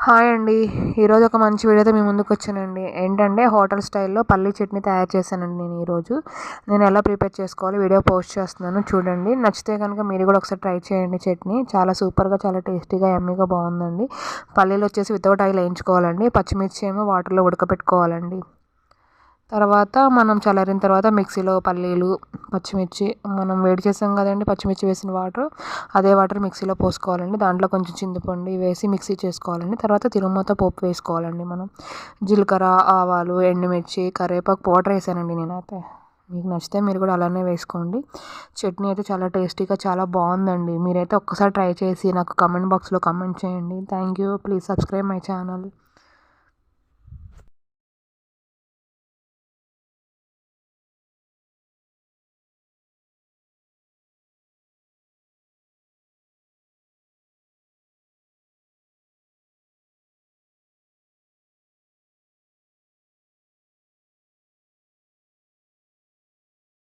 Hi అండి. ఈరోజు ఒక మంచి వీడియోతో మీ ముందుకు వచ్చానండి. ఏంటంటే హోటల్ స్టైల్లో పల్లీ చట్నీ తయారు చేశానండి నేను ఈరోజు నేను ఎలా ప్రిపేర్ చేసుకోవాలి వీడియో పోస్ట్ చేస్తున్నాను చూడండి. నచ్చితే కనుక మీరు కూడా ఒకసారి ట్రై చేయండి చట్నీ. చాలా సూపర్గా చాలా టేస్టీగా ఎమ్మీగా బాగుందండి. పల్లీలు వచ్చేసి వితౌట్ ఆయిల్ వేయించుకోవాలండి. పచ్చిమిర్చి ఏమో వాటర్లో ఉడకపెట్టుకోవాలండి. తర్వాత మనం చల్లారిన తర్వాత మిక్సీలో పల్లీలు పచ్చిమిర్చి మనం వేడి చేసాం కదండి పచ్చిమిర్చి వేసిన వాటర్ అదే వాటర్ మిక్సీలో పోసుకోవాలండి. దాంట్లో కొంచెం చింతపండు వేసి మిక్సీ చేసుకోవాలండి. తర్వాత తిరుమత పోపు వేసుకోవాలండి మనం. జీలకర్ర ఆవాలు ఎండుమిర్చి కరివేపాకు పౌడర్ వేసానండి నేనైతే. మీకు నచ్చితే మీరు కూడా అలానే వేసుకోండి. చట్నీ అయితే చాలా టేస్టీగా చాలా బాగుందండి. మీరైతే ఒక్కసారి ట్రై చేసి నాకు కమెంట్ బాక్స్లో కమెంట్ చేయండి. Thank you. Please subscribe my channel.